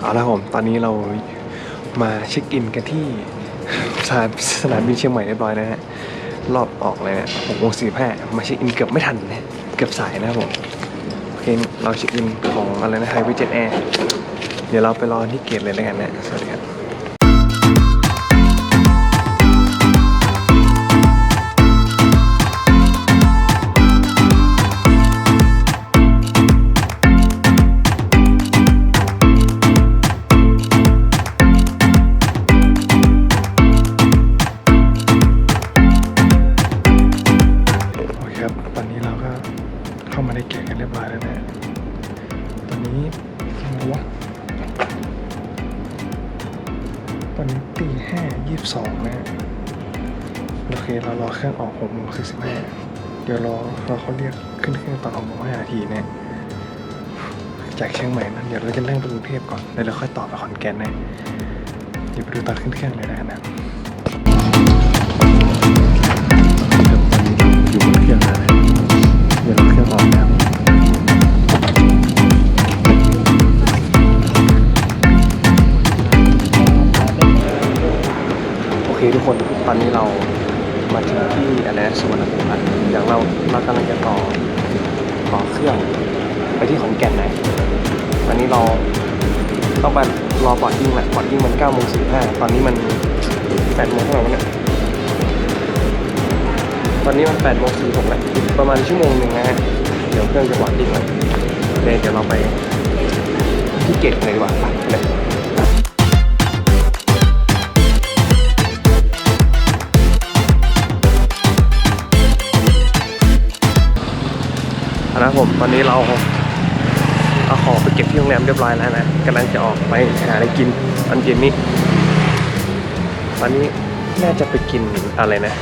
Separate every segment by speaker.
Speaker 1: เอาละผมตอนนี้เรามาเช็คอินกันที่สนามสนามบินเชียงใหม่เรียบร้อยนะฮะรอบออกเลยนะหกโมงสี่ห้ามาเช็คอินเกือบไม่ทันนะเกือบสายนะครับผมโอเคเราเช็คอินของอะไรนะไฮเวย์เจ็ตแอร์เดี๋ยวเราไปรอที่เกตเลยแล้วกันนะสวัสดีครับ นี้เราก็เข้ามาในเกตกันเรียบร้อยแล้วนะตอนนี้กี่โมงวะตอนนี้ตีห้ายี่สิบสองนะโอเคเรารอเครื่องออกหกโมงสี่สิบห้าเดี๋ยวรอรอเขาเรียกขึ้นเครื่องตอนหกโมงห้านาทีเนะจากเชียงใหม่นะเดี๋ยวเราจะนั่งไปกรุงเทพก่อนแล้วเราค่อยต่อไปขอนแก่นนะเดี๋ยวไปดูตอนขึ้นเครื่องเลยนะนะ เคทุกคนตอนนี้เรามาถึงที่อะไรสุวรรณภูมิแล้วอย่างเราเรากำลังจะต่อต่อเครื่องไปที่ขอนแก่นนะตอนนี้เราต้องมารอบอดยิ่งแหละบอดยิ่งมัน9โมง45ตอนนี้มัน8โมงเท่าไหร่วะเนี่ยตอนนี้มัน8โมง46แล้วประมาณชั่วโมงหนึ่งนะฮะเดี๋ยวเครื่องจะบอดดิ้งเลยเลยเดี๋ยวเราไปที่เกตเลยดีกว่าไปเลย เรียบร้อยแล้วนะกำลังจะออกไปหาอะไรกินตอนเย็นนี้ตอนนี้น่าจะไปกินอะไรนะ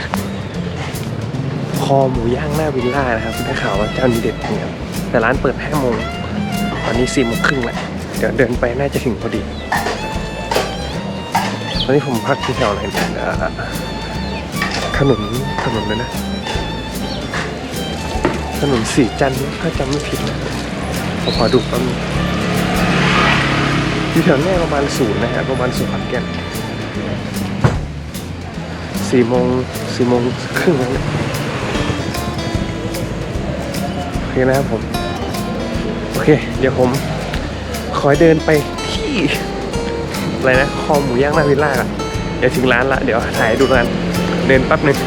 Speaker 1: คอหมูย่างหน้าวิลล่านะครับได้ข่าวว่าเจ้านี้เด็ดจริงครับแต่ร้านเปิด5โมงตอนนี้4โมงครึ่งแหละเดี๋ยวเดินไปน่าจะถึงพอดี ตอนนี้ผมพักที่แถวไหนนี่ยเอ่อถนนถนนเลยนะถนนสีจันทร์ถ้าจำไม่ผิดนะผมขอดูแป๊บนึง ที่แถวนี้ประมาณศูนย์นะฮะประมาณศูนย์ขอนแก่นสี่โมงสี่โมงครึ่งแล้วโอเคนะครับผม โอเค เดี๋ยวผมขอเดินไปที่ อะไรนะ คอหมูย่างหน้าวิลล่าอะเดี๋ยวถึงร้านละ เดี๋ยวถ่ายดูกันเดินแป๊บหนึ่ง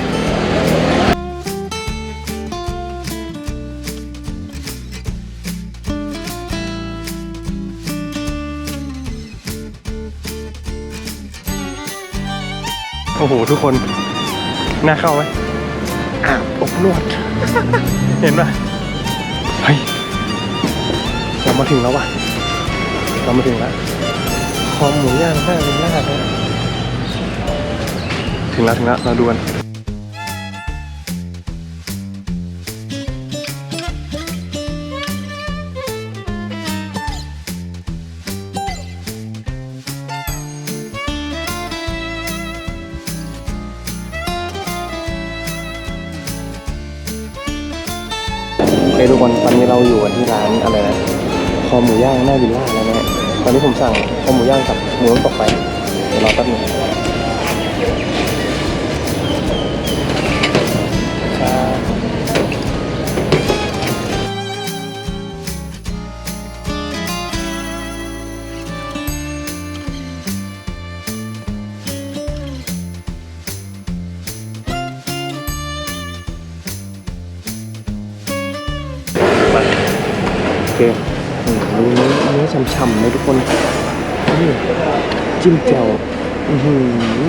Speaker 1: ทุกคนน่าเข้าไหมอาบอบนวด เห็นป่ะเฮ้ยเรามาถึงแล้วว่ะเรามาถึงแล้วคอหมูย่างหน้าเป็นล่าเลยถึงแล้วถึงแล้วเราดูกัน เอเคทุกคนตอนนี้เราอยู่กันที่ร้านอะไรนะคอหมูย่างหน้าวิลล่าแล้วนะฮะตอนนี้ผมสั่งคอหมูย่างกับหมูน้ำตกไปเดี๋ยวรอแป๊บนึง เคอืมดูเนื้อเนื้อฉ่ำๆเลยทุกคนนี่จิ้มแจ่วอือหื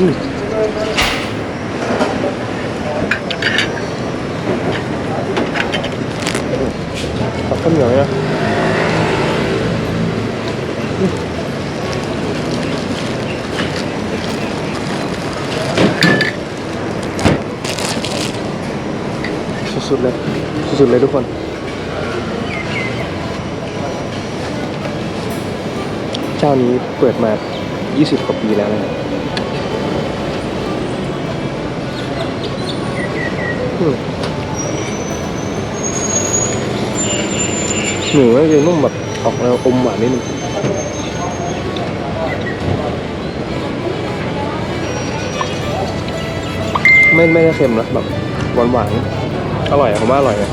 Speaker 1: อขอข้าวเหนียวนะสุดๆเลย สุดๆเลยทุกคน เจ้านี้เปิดมา 20 กว่าปีแล้วนะหนูก็จะนุ่มแบบออกแล้วอมหวานนิดนึงไม่ไม่ได้เค็มนะแบบหวานหวานอร่อยผมว่าอร่อยนะ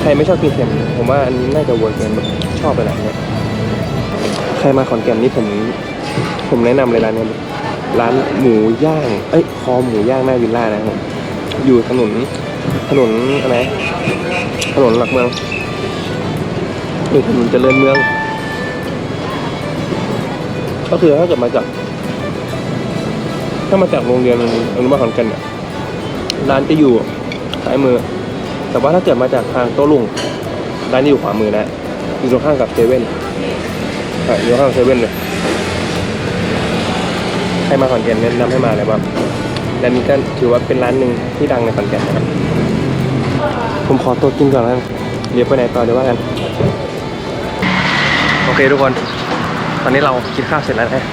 Speaker 1: ใครไม่ชอบกินเค็ม ผมว่าอันนี้น่าจะวนร์กเนแบบชอบไปหลายเนี่ย รมาขอนแก่นนี่ผม ผมแนะนำเลยร้านนี้ร้านหมูย่าง เอ้ย คอหมูย่างหน้าวิลล่านะครับ อยู่ถนน ถนนอะไร ถนนหลักเมืองอยู่ถนนเจริญเมือง ก็คือถ้าเกิดมาจาก ถ้ามาจากโรงเรียนอนุบาลขอนแก่นเนี่ยร้านจะอยู่ซ้ายมือ แต่ว่าถ้าเกิดมาจากทางโต้ลุงร้านจะอยู่ขวามือนะอยู่ตรงข้างกับเซเว่น อะอยู่ข้างเซเว่นเลยใครมาขอนแก่นแนะนำให้มาเลยว่าร้านนี้ก็ถือว่าเป็นร้านหนึ่งที่ดังในขอนแก่นนะครับ ผมขอตัวกินก่อนแล้วกันเดี๋ยวไปไหนต่อเดี๋ยวว่ากัน โอเคทุกคน ตอนนี้เรากินข้าวเสร็จแล้วนะ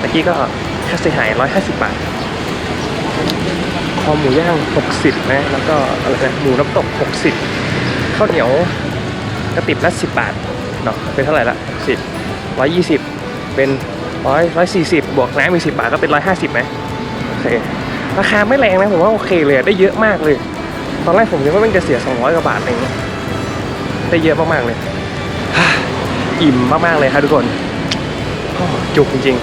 Speaker 1: ตะกี้ก็ค่าเสียหายร้อยห้าสิบบาท คอหมูย่างหกสิบนะ แล้วก็อะไรนะ หมูน้ำตกหกสิบข้าวเหนียวกระติบละสิบบาท เนาะเป็นเท่าไหร่ละสิ บร้อยยี่สิบเป็นร้อยร้อยสี่สิบบวกน้ำมีสิบบาทก็เป็นร้อยห้าสิบไหมโอเคราคาไม่แรงนะผมว่าโอเคเลยได้เยอะมากเลย ตอนแรกผมคิดว่ามันจะเสียสองร้อยกว่าบาทเองได้เยอะมากๆเลยอิ่มมากๆเลยครับทุกคนจุกจริง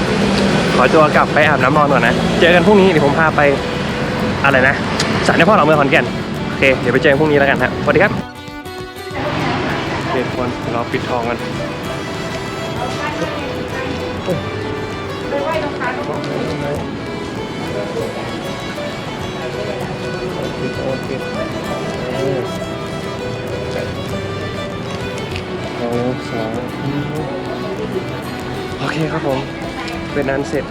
Speaker 1: ๆ ขอตัวกลับไปอาบน้ำนอนก่อนนะ เจอกันพรุ่งนี้เดี๋ยวผมพาไปอะไรนะสารเจ้าพ่อหลังเมืองขอนแก่นโอเคเดี๋ยวไปเจอกันพรุ่งนี้แล้วกันฮะสวัสดีครับเคทุกคนเราปิดทองกัน โอเคเออสองสองโอเคครับผม เป็นนันเสร็จ